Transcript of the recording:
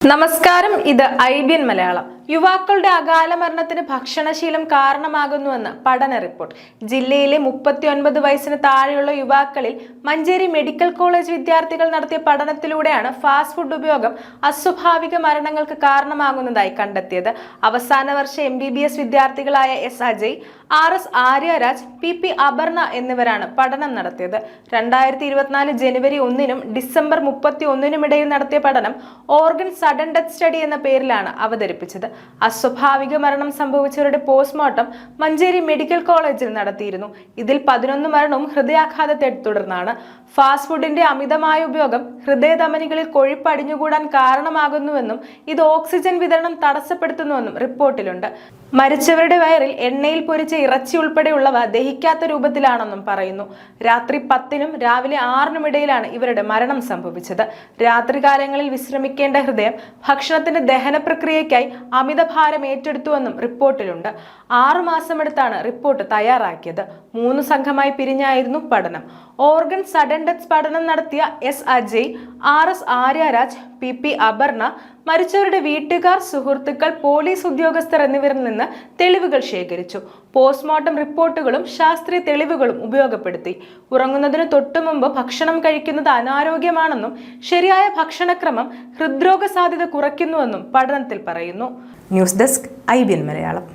നമസ്കാരം ഇത് I B N Malayalam. യുവാക്കളുടെ അകാല മരണത്തിന് ഭക്ഷണശീലം കാരണമാകുന്നുവെന്ന് പഠന റിപ്പോർട്ട്. ജില്ലയിലെ മുപ്പത്തി ഒൻപത് വയസ്സിന് താഴെയുള്ള യുവാക്കളിൽ മഞ്ചേരി മെഡിക്കൽ കോളേജ് വിദ്യാർത്ഥികൾ നടത്തിയ പഠനത്തിലൂടെയാണ് ഫാസ്റ്റ് ഫുഡ് ഉപയോഗം അസ്വാഭാവിക മരണങ്ങൾക്ക് കാരണമാകുന്നതായി കണ്ടെത്തിയത്. അവസാന വർഷ M B B S വിദ്യാർത്ഥികളായ S Ajay R S Aryaraj P P Aparna എന്നിവരാണ് പഠനം നടത്തിയത്. രണ്ടായിരത്തി ഇരുപത്തിനാല് ജനുവരി ഒന്നിനും ഡിസംബർ മുപ്പത്തി ഒന്നിനും ഇടയിൽ നടത്തിയ പഠനം ഓർഗൻ സഡൻ ഡെത്ത് സ്റ്റഡി എന്ന പേരിലാണ് അവതരിപ്പിച്ചത്. അസ്വാഭാവിക മരണം സംഭവിച്ചവരുടെ പോസ്റ്റ്മോർട്ടം മഞ്ചേരി മെഡിക്കൽ കോളേജിൽ നടത്തിയിരുന്നു. ഇതിൽ പതിനൊന്ന് മരണവും ഹൃദയാഘാതത്തെ തുടർന്നാണ്. ഫാസ്റ്റ് ഫുഡിന്റെ അമിതമായ ഉപയോഗം ഹൃദയധമനികളിൽ കൊഴുപ്പ് അടിഞ്ഞുകൂടാൻ കാരണമാകുന്നുവെന്നും ഇത് ഓക്സിജൻ വിതരണം തടസ്സപ്പെടുത്തുന്നുവെന്നും റിപ്പോർട്ടിലുണ്ട്. മരിച്ചവരുടെ വയറിൽ എണ്ണയിൽ പൊരിച്ച ഇറച്ചി ഉൾപ്പെടെയുള്ളവ ദഹിക്കാത്ത രൂപത്തിലാണെന്നും പറയുന്നു. രാത്രി പത്തിനും രാവിലെ ആറിനും ഇടയിലാണ് ഇവരുടെ മരണം സംഭവിച്ചത്. രാത്രികാലങ്ങളിൽ വിശ്രമിക്കേണ്ട ഹൃദയം ഭക്ഷണത്തിന്റെ ദഹന പ്രക്രിയയ്ക്കായി അമിതഭാരം ഏറ്റെടുത്തുവെന്നും റിപ്പോർട്ടിലുണ്ട്. ആറു മാസമെടുത്താണ് റിപ്പോർട്ട് തയ്യാറാക്കിയത്. മൂന്ന് സംഘമായി പിരിഞ്ഞായിരുന്നു പഠനം. ഓർഗൻ സഡൻ ഡെത്ത് പഠനം നടത്തിയ S Ajay R S Aryaraj P P Aparna മരിച്ചവരുടെ വീട്ടുകാർ സുഹൃത്തുക്കൾ പോലീസ് ഉദ്യോഗസ്ഥർ എന്നിവരിൽ നിന്ന് തെളിവുകൾ ശേഖരിച്ചു. പോസ്റ്റ്മോർട്ടം റിപ്പോർട്ടുകളും ശാസ്ത്രീയ തെളിവുകളും ഉപയോഗപ്പെടുത്തി. ഉറങ്ങുന്നതിന് തൊട്ടുമുമ്പ് ഭക്ഷണം കഴിക്കുന്നത് അനാരോഗ്യമാണെന്നും ശരിയായ ഭക്ഷണക്രമം ഹൃദ്രോഗ സാധ്യത കുറയ്ക്കുന്നുവെന്നും പഠനത്തിൽ പറയുന്നു. News desk I Malayalam.